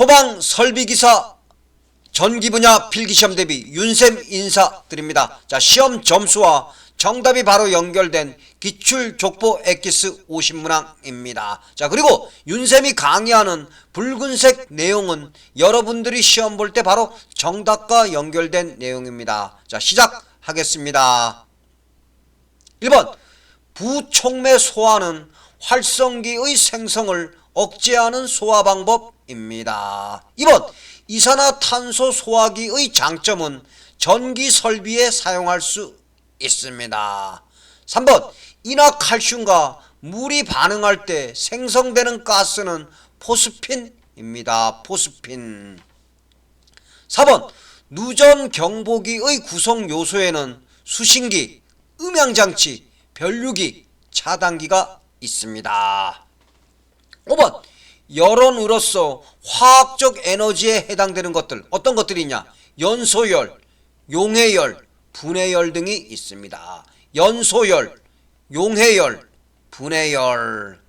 소방 설비기사 전기 분야 필기시험 대비 윤쌤 인사드립니다. 자, 시험 점수와 정답이 바로 연결된 기출 족보 엑기스 50문항입니다. 자, 그리고 윤쌤이 강의하는 붉은색 내용은 여러분들이 시험 볼 때 바로 정답과 연결된 내용입니다. 자, 시작하겠습니다. 1번 부촉매 소화는 활성기의 생성을 억제하는 소화 방법입니다. 2번 이산화탄소 소화기의 장점은 전기 설비에 사용할 수 있습니다. 3번 인화칼슘과 물이 반응할 때 생성되는 가스는 포스핀입니다. 포스핀. 4번 누전 경보기의 구성 요소에는 수신기, 음향장치, 변류기, 차단기가 있습니다. 5번 열원으로서 화학적 에너지에 해당되는 것들 어떤 것들이 있냐 연소열, 용해열, 분해열 등이 있습니다. 연소열, 용해열, 분해열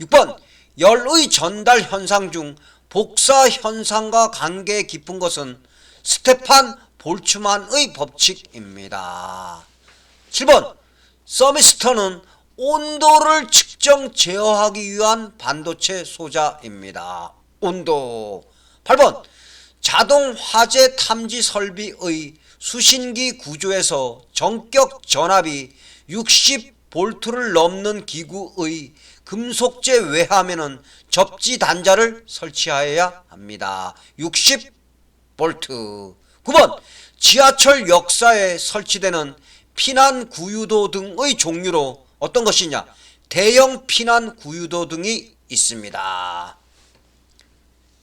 6번 열의 전달 현상 중 복사 현상과 관계 깊은 것은 스테판 볼츠만의 법칙입니다. 7번 서미스터는 온도를 측 정 제어하기 위한 반도체 소자입니다. 온도. 8번. 자동 화재 탐지 설비의 수신기 구조에서 전격 전압이 60볼트를 넘는 기구의 금속재 외하면은 접지 단자를 설치하여야 합니다. 60볼트. 9번. 지하철 역사에 설치되는 피난 구유도 등의 종류로 어떤 것이냐 대형 피난 구유도 등이 있습니다.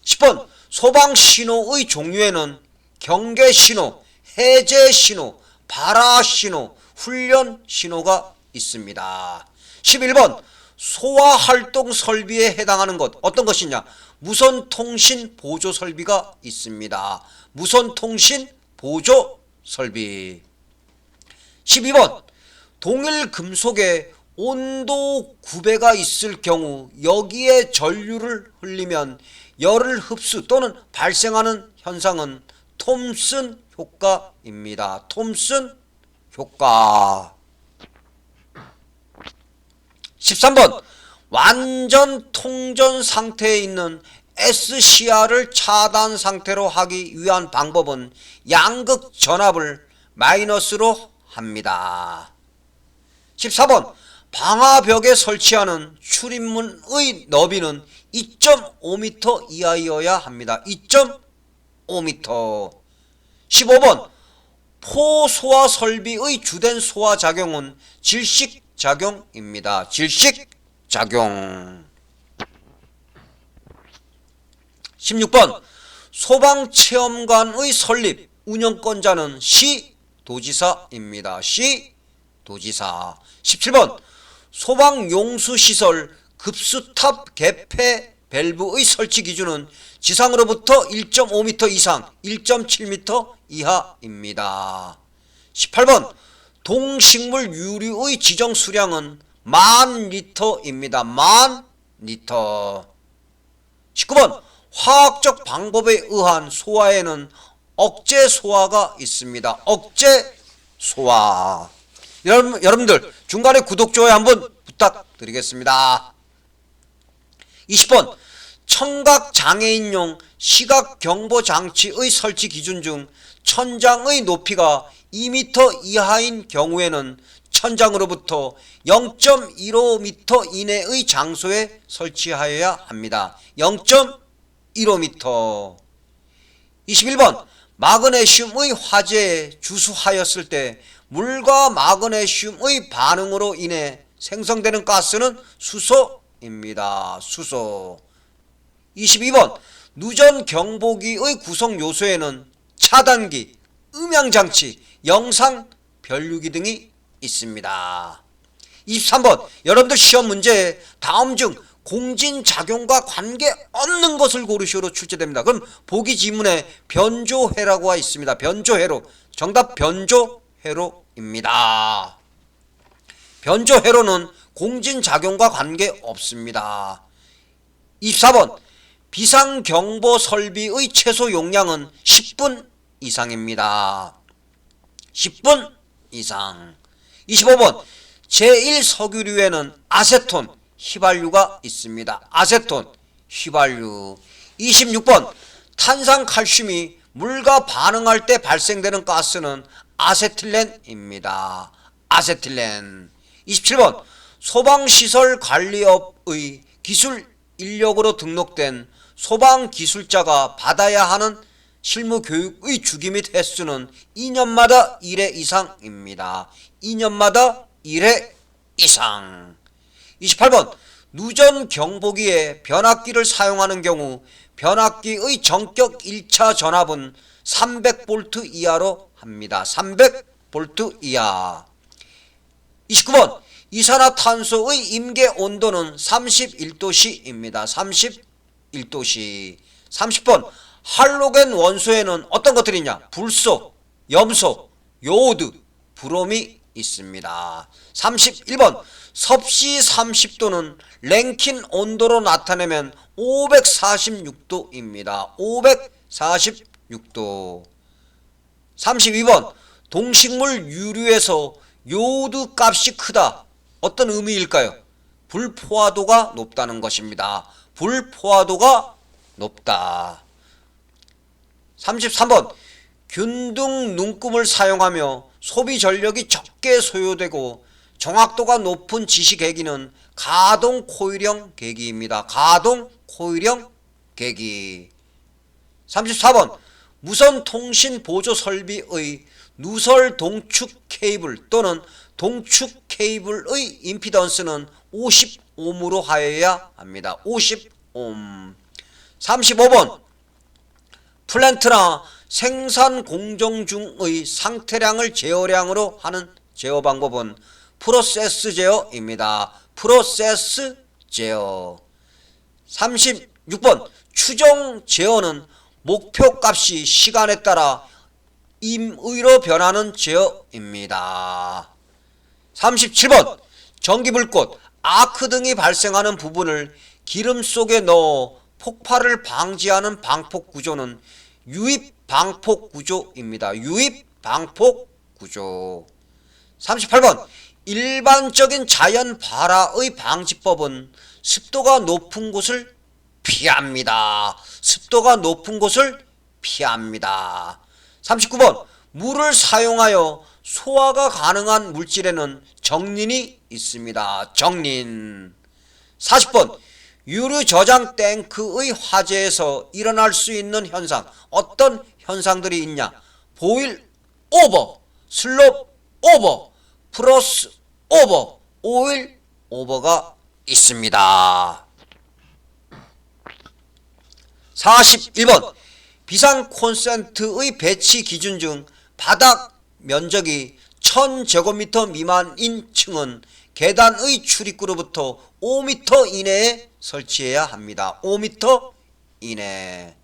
10번 소방 신호의 종류에는 경계 신호, 해제 신호, 발화 신호, 훈련 신호가 있습니다. 11번 소화 활동 설비에 해당하는 것 어떤 것이냐? 무선 통신 보조 설비가 있습니다. 무선 통신 보조 설비. 12번 동일 금속에 온도 구배가 있을 경우 여기에 전류를 흘리면 열을 흡수 또는 발생하는 현상은 톰슨 효과입니다. 톰슨 효과. 13번 완전 통전 상태에 있는 SCR을 차단 상태로 하기 위한 방법은 양극 전압을 마이너스로 합니다. 14번 방화벽에 설치하는 출입문의 너비는 2.5m 이하여야 합니다. 2.5m 15번 포소화 설비의 주된 소화 작용은 질식 작용입니다. 질식 작용 16번 소방체험관의 설립 운영권자는 시 도지사입니다. 시 도지사 17번 소방용수시설 급수탑 개폐 밸브의 설치 기준은 지상으로부터 1.5m 이상 1.7m 이하입니다. 18번 동식물 유류의 지정 수량은 만 리터입니다. 만 리터 19번 화학적 방법에 의한 소화에는 억제 소화가 있습니다. 억제 소화. 여러분, 여러분들 중간에 구독 좋아요 한번 부탁드리겠습니다. 20번 청각 장애인용 시각 경보 장치의 설치 기준 중 천장의 높이가 2m 이하인 경우에는 천장으로부터 0.15m 이내의 장소에 설치하여야 합니다. 0.15m 21번 마그네슘의 화재에 주수하였을 때 물과 마그네슘의 반응으로 인해 생성되는 가스는 수소입니다. 수소 22번 누전 경보기의 구성 요소에는 차단기, 음향장치, 영상 변류기 등이 있습니다. 23번 여러분들 시험 문제에 다음 중 공진작용과 관계없는 것을 고르시오로 출제됩니다. 그럼 보기 지문에 변조해라고가 있습니다. 변조해로 정답 변조 해로입니다. 변조해로는 공진작용과 관계없습니다. 24번 비상경보 설비의 최소 용량은 10분 이상입니다. 10분 이상. 25번 제1석유류에는 아세톤, 휘발유가 있습니다. 아세톤, 휘발유. 26번 탄산칼슘이 물과 반응할 때 발생되는 가스는 아세틸렌입니다. 아세틸렌. 27번 소방시설 관리업의 기술 인력으로 등록된 소방기술자가 받아야 하는 실무 교육의 주기 및 횟수는 2년마다 1회 이상입니다. 2년마다 1회 이상. 28번 누전 경보기에 변압기를 사용하는 경우 변압기의 전격 1차 전압은 300V 이하로 합니다. 300V 이하. 29번 이산화탄소의 임계 온도는 31도씨입니다. 31도씨. 30번 할로겐 원소에는 어떤 것들이 있냐? 불소, 염소, 요오드, 브롬이 있습니다. 31번 섭씨 30도는 랭킨 온도로 나타내면 546도입니다. 546도. 32번 동식물 유류에서 요오드 값이 크다. 어떤 의미일까요? 불포화도가 높다는 것입니다. 불포화도가 높다. 33번 균등 눈금을 사용하며 소비 전력이 적게 소요되고 정확도가 높은 지시 계기는 가동 코일형 계기입니다. 가동 코일형 계기. 34번 무선 통신 보조 설비의 누설 동축 케이블 또는 동축 케이블의 임피던스는 50옴으로 하여야 합니다. 50옴. 35번 플랜트나 생산 공정 중의 상태량을 제어량으로 하는 제어 방법은 프로세스 제어입니다. 프로세스 제어. 36번 추정 제어는 목표 값이 시간에 따라 임의로 변하는 제어입니다. 37번 전기불꽃, 아크 등이 발생하는 부분을 기름 속에 넣어 폭발을 방지하는 방폭 구조는 유입 방폭 구조입니다. 유입 방폭 구조. 38번 일반적인 자연 발화의 방지법은 습도가 높은 곳을 피합니다. 습도가 높은 곳을 피합니다. 39번 물을 사용하여 소화가 가능한 물질에는 정린이 있습니다. 정린. 40번 유류 저장 탱크의 화재에서 일어날 수 있는 현상 어떤 현상들이 있냐 보일 오버 슬롭 오버 플러스 오버 오일 오버가 있습니다 41번 비상 콘센트의 배치 기준 중 바닥 면적이 1000제곱미터 미만인 층은 계단의 출입구로부터 5m 이내에 설치해야 합니다. 5m 이내.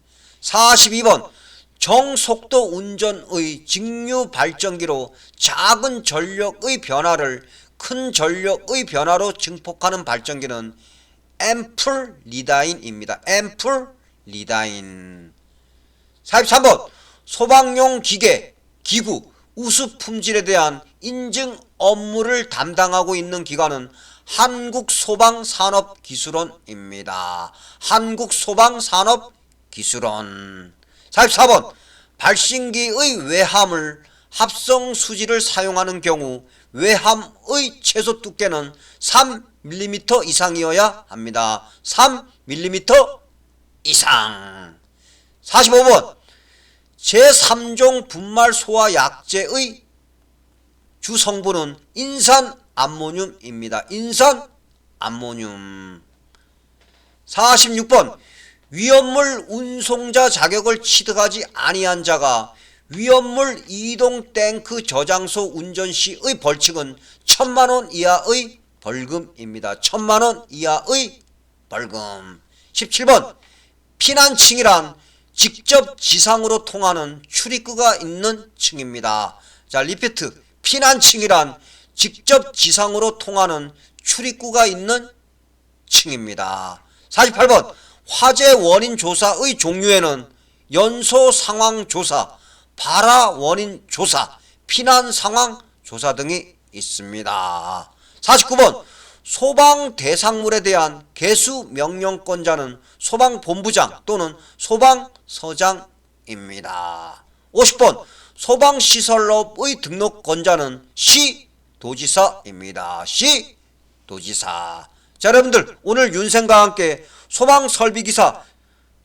42번 정속도 운전의 직류 발전기로 작은 전력의 변화를 큰 전력의 변화로 증폭하는 발전기는 앰플 리다인입니다. 앰플 리다인. 43번 소방용 기계, 기구, 우수 품질에 대한 인증 업무를 담당하고 있는 기관은 한국소방산업기술원입니다. 한국소방산업기술원 44번 발신기의 외함을 합성 수지를 사용하는 경우 외함의 최소 두께는 3mm 이상이어야 합니다. 3mm 이상 45번 제3종 분말 소화 약제의 주 성분은 인산 암모늄입니다. 인산 암모늄. 46번 위험물 운송자 자격을 취득하지 아니한 자가 위험물 이동 탱크 저장소 운전 시의 벌칙은 천만 원 이하의 벌금입니다. 천만 원 이하의 벌금. 17번 피난층이란 직접 지상으로 통하는 출입구가 있는 층입니다. 자, 리피트. 피난층이란 직접 지상으로 통하는 출입구가 있는 층입니다. 48번 화재 원인 조사의 종류에는 연소 상황 조사, 발화 원인 조사, 피난 상황 조사 등이 있습니다. 49번 소방 대상물에 대한 개수 명령권자는 소방본부장 또는 소방서장입니다. 50번 소방시설업의 등록권자는 시 도지사입니다. 시 도지사. 자 여러분들 오늘 윤생과 함께 소방설비기사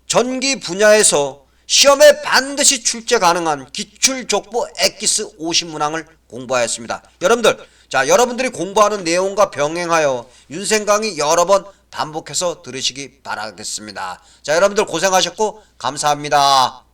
전기 분야에서 시험에 반드시 출제 가능한 기출족보 엑기스 50문항을 공부하였습니다. 여러분들, 자, 여러분들이 공부하는 내용과 병행하여 윤생강이 여러 번 반복해서 들으시기 바라겠습니다. 자, 여러분들 고생하셨고 감사합니다.